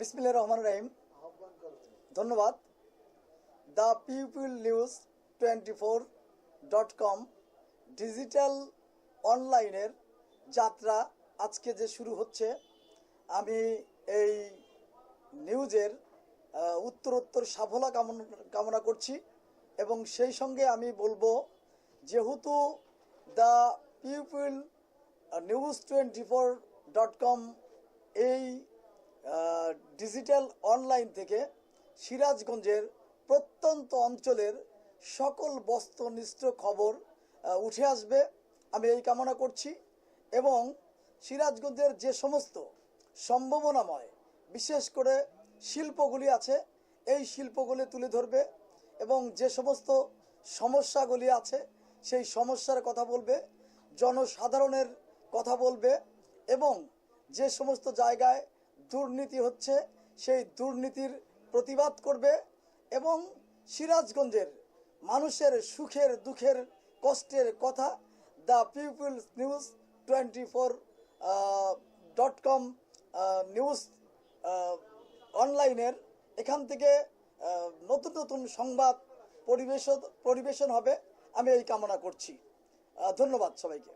বিসমিল্লা রহমান রাহিম। ধন্যবাদ। The people news twenty four dot com digital অনলাইনের যাত্রা আজকে যে শুরু হচ্ছে, আমি এই নিউজের উত্তরোত্তর সাফলা কামনা করছি এবং সেই সঙ্গে আমি বলব, যেহেতু the people news twenty four dot com এই ডিজিটাল অনলাইন থেকে সিরাজগঞ্জের প্রত্যন্ত অঞ্চলের সকল বস্তুনিষ্ঠ খবর উঠে আসবে। আমি এই কামনা করছি এবং সিরাজগঞ্জের যে সমস্ত সম্ভাবনাময়, বিশেষ করে শিল্পগুলি আছে, এই শিল্পগুলি তুলে ধরবে এবং যে সমস্ত সমস্যাগুলি আছে, সেই সমস্যার কথা বলবে, জনসাধারণের কথা বলবে এবং যে সমস্ত জায়গায় দুর্নীতি হচ্ছে, সেই দুর্নীতির প্রতিবাদ করবে এবং সিরাজগঞ্জের মানুষের সুখের দুঃখের কষ্টের কথা the peoples news twenty four dot com news অনলাইনের এখান থেকে নতুন নতুন সংবাদ পরিবেশন পরিবেশন হবে। আমি এই কামনা করছি। ধন্যবাদ সবাইকে।